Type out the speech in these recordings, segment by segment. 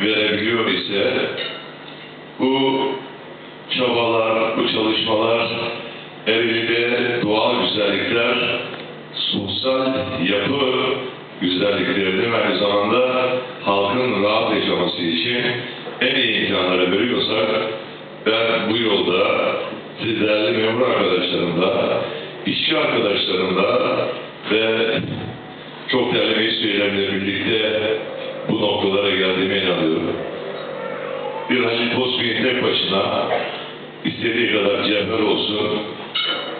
verebiliyor ise bu çabalar, bu çalışmalar Ereğli'de doğal güzellikler, sosyal yapı güzelliklerini aynı zamanda halkın rahat yaşaması için en iyi imkanları veriyorsak ben bu yolda değerli memur arkadaşlarımla, işçi arkadaşlarımla ve çok değerli meclis üyelerimle birlikte bu noktalara geldiğime inanıyorum. Bir Halil Posbih'in tek başına istediği kadar cevher olsun,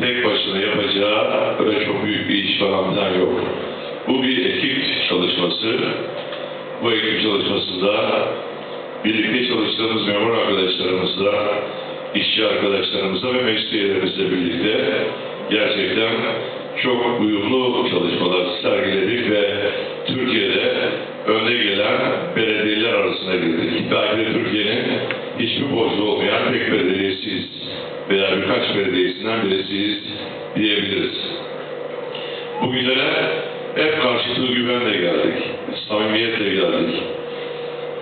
tek başına yapacağı öyle çok büyük bir iş falan yok. Bu bir ekip çalışması. Bu ekip çalışmasında birlikte çalıştığımız memur arkadaşlarımızla, işçi arkadaşlarımızla ve meclis birlikte gerçekten çok uyumlu çalışmalar sergiledik ve Türkiye'de önde gelen belediyeler arasına girdik. Belki Türkiye'nin hiçbir borcu olmayan tek belediyesiyiz veya birkaç belediyesinden birisiyiz diyebiliriz. Bugünlere hep karşılıklı güvenle geldik, samimiyetle geldik.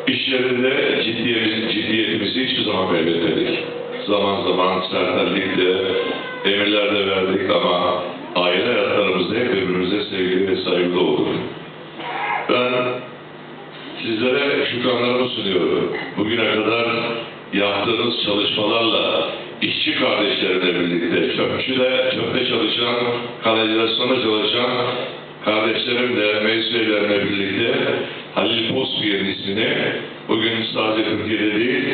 İşlerinde ciddiyetimizi, ciddiyetimizi hiçbir zaman belirtmedik. Zaman zaman sertlik de, emirler de verdik ama aile hayatlarımızda hep birbirimize sevgili ve saygılı olduk. Ben sizlere şükranlarımı sunuyorum. Bugüne kadar yaptığınız çalışmalarla işçi kardeşlerimle birlikte, çöpçüde, çöpte çalışan, kanalizasyonda çalışan kardeşlerimle, meclis üyelerimle birlikte Halil Pospier'in ismini bugün sadece Türkiye'de değil,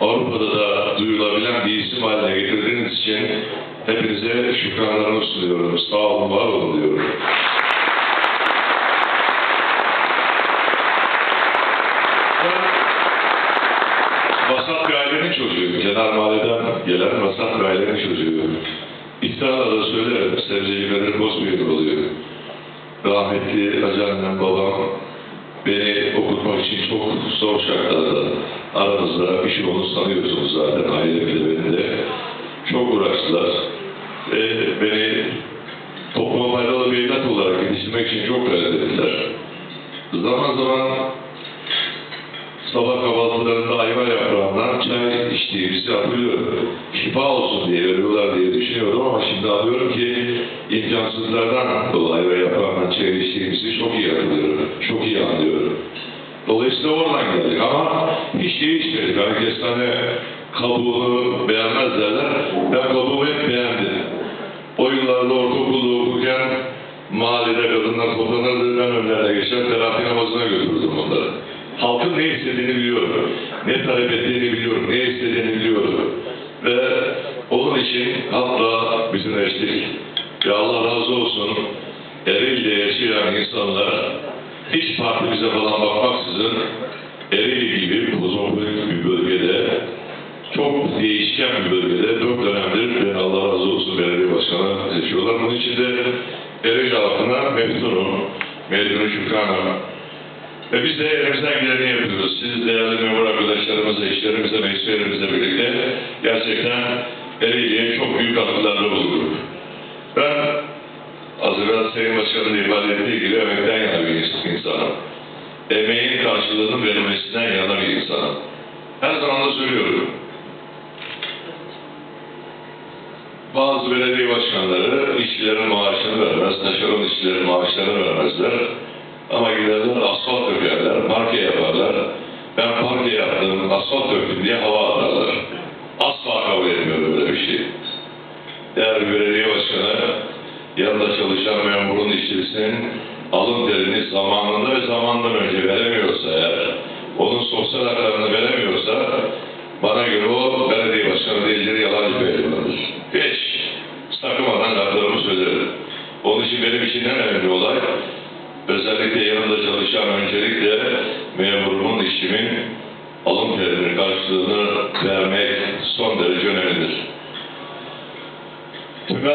Avrupa'da da duyulabilen bir isim haline getirdiğiniz için hepinize şükranlarımı sunuyorum. Sağ olun, var olun diyorum. Vasat bir ailenin çocuğuyum. Kenar Mahalleden gelen vasat bir ailenin çocuğuyum. İftarla da söylerim, sebzecileri bozmuyor oluyor. Rahmetli acannem babam beni okutmak için çok zor şartlarda aranızda bir şey onu sanıyorsunuz zaten ailemde benim de. Çok uğraştılar. Ee, beni topluma faydalı bir evlat olarak yetiştirmek için çok gayret ettiler. Zaman zaman sabah kahvaltılarında ayva yaprağından içtiğimizi hatırlıyorum. Şifa olsun diye veriyorlar diye düşünüyorum ama şimdi anlıyorum ki imkansızlardan dolayı ayva yaprağından çay içtiğimizi çok iyi hatırlıyorum. Çok iyi anlıyorum. Dolayısıyla oradan geldik ama hiç değişmedik. Hani kestane kabuğunu beğenmez derler. Ben kabuğu hep beğendim. O yıllarda ortaokulda okurken mahallede kadınlar toplanırdı. Ben önlerine geçer terapi namazına götürürdüm onları. Halkın ne istediğini biliyorum. Ne talep ettiğini biliyorum. Ne istediğini biliyorum. Ve onun için hatta bütünleştik. Ya Allah razı olsun. Ereğli'de yaşayan insanlar hiç partimize falan bakmaksızın Ereğli gibi kozmopolit bir bölgede çok değişken bir bölgede dört dönemdir ve Allah razı olsun belediye başkanı yaşıyorlar. Bunun için de Ereğli halkına memnunum. Memnunum şükranım. Ve biz de elimizden geleni yapıyoruz. Siz değerli memur arkadaşlarımızla, işlerimizle, meclislerimizle birlikte gerçekten Ereğli'ye çok büyük katkılarda bulunduk. Ben az evvel Sayın Başkan'ın ifade ettiği gibi emekten yana bir insanım. Emeğin karşılığının verilmesinden yana bir insanım. Her zaman da söylüyorum. Bazı belediye başkanları işçilerin maaşını vermez, taşeron işçilerin maaşlarını vermezler. Ama giderler asfalt dökerler, parke yaparlar. Ben parke yaptım, asfalt döktüm diye hava atarlar. Asla kabul etmiyorum böyle bir şey. Eğer bir belediye başkanı yanında çalışan memurun işçisinin alın terini zamanında ve zamandan önce veremiyorsa eğer, onun sosyal haklarını veremiyorsa bana göre o belediye başkanı değildir, yalancı bir elemandır. Hiç sakımadan laflarımı söylerim. Onun için benim için en önemli olay özellikle yanında çalışan öncelikle memurumun, işimin alın terinin karşılığını vermek son derece önemlidir. Sen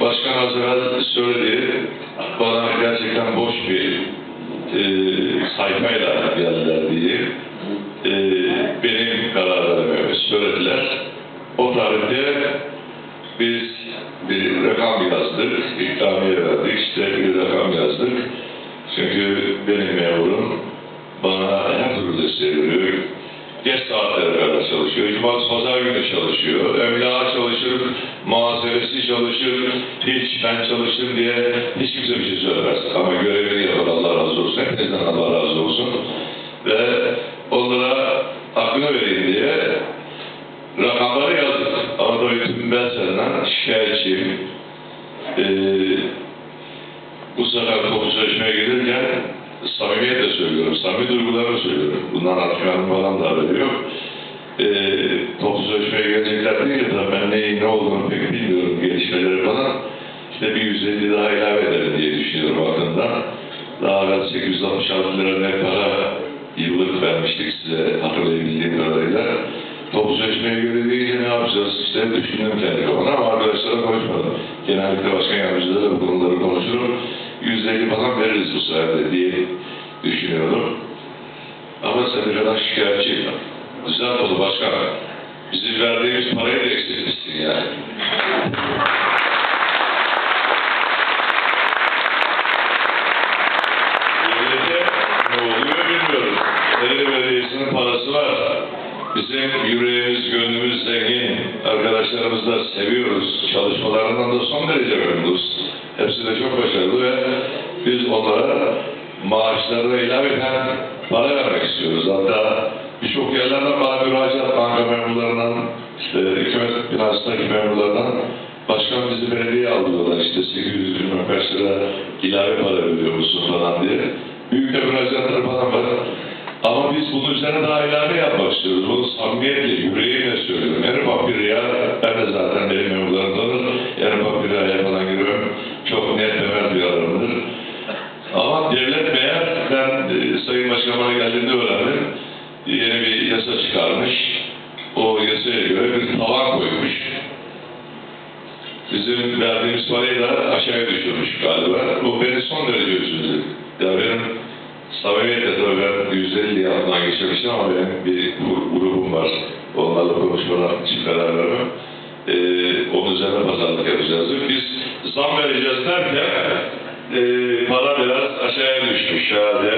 Başkan az evvel söyledi, bana gerçekten boş bir e, sayfayla geldiler diye e, benim karar vermemi söylediler. O tarihte biz bir rakam yazdık, ikramiye verdik, işte bir rakam yazdık. Çünkü benim memurum bana her türlü çeviriyor. Geç saatlere kadar Cumartesi pazar günü çalışıyor. Emlağa çalışır, muhasebesi çalışır. Hiç ben çalıştım diye hiç kimse bir şey söylemez. Ama görevini yapar Allah razı olsun. Hepinizden Allah razı olsun. Ve onlara hakkını vereyim diye rakamları yazdık. Anadolu Eğitim ben senden şikayetçiyim. Ee, bu sefer sözleşmeye gelirken samimiyetle söylüyorum, samimi duygularımı söylüyorum. Bundan atmayanın falan da haberi yok. Ee, toplu sözleşmeye gelecekler değil de ben neyin ne olduğunu pek bilmiyorum gelişmeleri falan. İşte bir 150 daha ilave ederim diye düşünüyorum aklımdan. Daha evvel 866 lira ne para yıllık vermiştik size hatırlayabildiğim kadarıyla. Toplu sözleşmeye göre deyince ne yapacağız? İşte düşündüm kendi kafamda ama arkadaşlarla konuşmadım. Genellikle başkan yardımcılarıyla bu konuları konuşurum. %50 falan veririz bu sefer diye düşünüyorum. Ama sendikadan şikayetçiyim. Güzel oldu başkan. Bizim verdiğimiz parayı da eksiltmişsin yani. Devlete ne oluyor bilmiyorum. Ereğli Belediyesi'nin parası var. Bizim yüreğimiz, gönlümüz zengin. Arkadaşlarımızı da seviyoruz. Çalışmalarından da son derece memnunuz. Hepsi de çok başarılı ve biz onlara maaşlarına ilaveten para vermek istiyoruz. Hatta birçok yerlerden bana müracaat banka memurlarından, işte hükümet finansındaki memurlardan başkan bizi belediyeye alıyorlar işte 800 bin kaç lira ilave para ödüyor musun falan diye. Büyük de müracaatları falan var. Ama biz bunun üzerine daha ilave yapmak istiyoruz. Bunu samimiyetle, yüreğimle söylüyorum. En ufak bir riya, ben de zaten benim memurlarım tanır. En ufak bir riyaya falan giriyorum. Çok net ve mert bir adamdır. Ama devlet meğer, ben e, Sayın Başkan'a geldiğinde öğrendim. Yeni bir yasa çıkarmış. O yasaya göre bir tavan koymuş. Bizim verdiğimiz parayı da aşağıya düşürmüş galiba. Bu beni son derece üzüldü. Ya benim samimiyetle tabii ben 150 yanından geçirmiştim ama benim bir gru- grubum var. Onlarla konuşmadan için karar vermem. Ee, onun üzerine pazarlık yapacağız. Biz zam vereceğiz derken e, para biraz aşağıya düşmüş. Şahane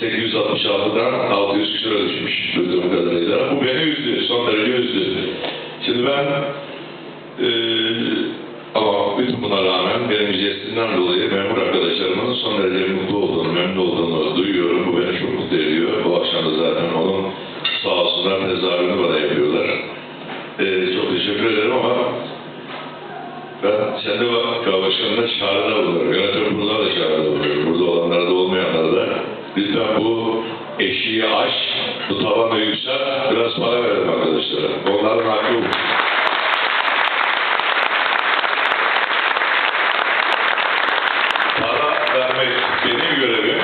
866'dan 600 küsura düşmüş duyduğum kadarıyla. Bu beni üzdü, son derece üzdü. Şimdi ben ee, ama bütün buna rağmen benim jestimden dolayı memur arkadaşlarımın son derece mutlu arkadaşlara. Onların hakkı bu. para vermek benim görevim.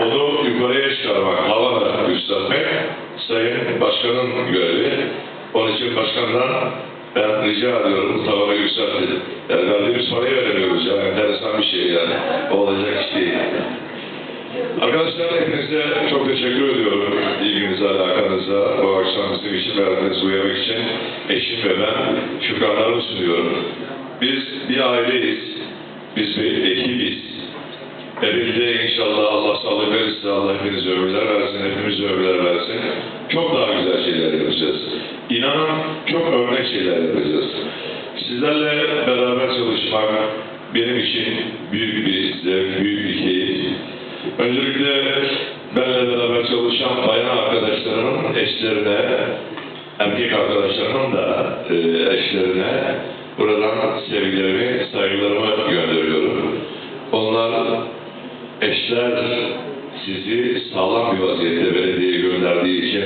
Onu yukarıya çıkarmak, havada yükseltmek Sayın Başkan'ın görevi. Onun için Başkan'dan ben rica ediyorum tavana yükseltin. Yani verdiğimiz parayı veremiyoruz yani enteresan bir şey yani. Olacak iş değil. Arkadaşlar hepinize çok teşekkür ediyorum. Bizim için yemek için eşim ve ben şükranlarımı sunuyorum. Biz bir aileyiz. Biz bir ekibiz. Evinde inşallah Allah sağlık verirse Allah hepiniz ömürler versin, hepimiz ömürler versin. Çok daha güzel şeyler yapacağız. İnanın çok örnek şeyler yapacağız. Sizlerle beraber çalışmak benim için büyük bir zevk, büyük bir keyif. Öncelikle eşlerine, erkek arkadaşlarımın da e, eşlerine buradan sevgilerimi, saygılarımı gönderiyorum. Onlar eşler sizi sağlam bir vaziyette belediyeye gönderdiği için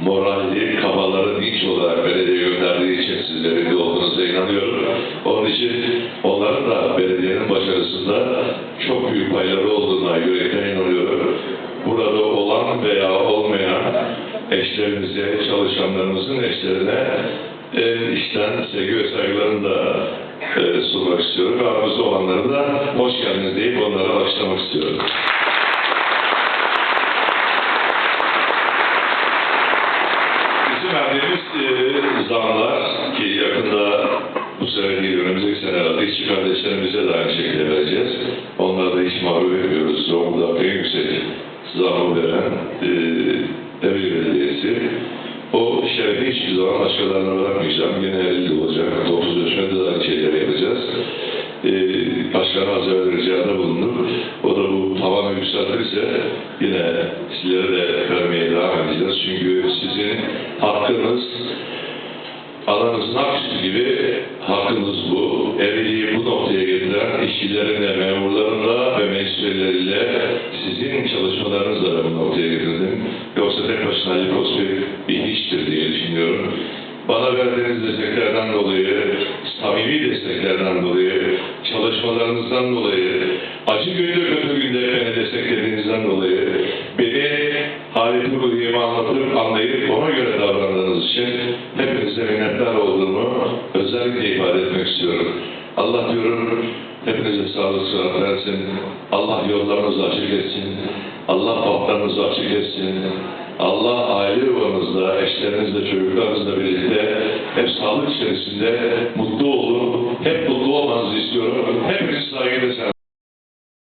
moralli, kafaları dinç olarak belediyeye gönderdiği için sizlerin de olduğunuza inanıyorum. Onun için onların da belediyenin başarısında çok büyük payları olduğuna yürekten inanıyorum. Burada olan veya olmayan eşlerimize, çalışanlarımızın eşlerine en içten sevgi ve saygılarını da e, sunmak istiyorum. Aramızda olanları da hoş geldiniz deyip onlara başlamak istiyorum. Bizim verdiğimiz e, zamlar ki yakında bu sene değil, önümüzdeki senelerde işçi kardeşlerimize de aynı şekilde vereceğiz. Onları da hiç mağlup etmiyoruz. Zonguldak en yüksek zamı veren e, kadarına bırakmayacağım. Yine 50 olacak. 30 ölçmede de aynı şeyleri yapacağız. Ee, e, başkanı az evvel ricada bulundum. O da bu tavanı yükseltirse yine sizlere de vermeye devam edeceğiz. Çünkü sizin hakkınız alanızın hapsi gibi hakkınız bu. Evliliği bu noktaya getiren işçilerinle, memurlarınla ve meclis sizin çalışmalarınızla bu noktaya getirildi desteklerden dolayı, çalışmalarınızdan dolayı, acı günde kötü günde beni desteklediğinizden dolayı, beni haleti ruhiyemi anlatıp anlayıp ona göre davrandığınız için hepinize minnettar olduğumu özellikle ifade etmek istiyorum. Allah diyorum hepinize sağlık sıhhat versin. Allah yollarınızı açık etsin. Allah bahtlarınızı açık etsin. Allah aile yuvanızda, eşlerinizle, çocuklarınızla birlikte hep sağlık içerisinde mutlu olun. Hep mutlu olmanızı istiyorum. Hepiniz saygıyla selam.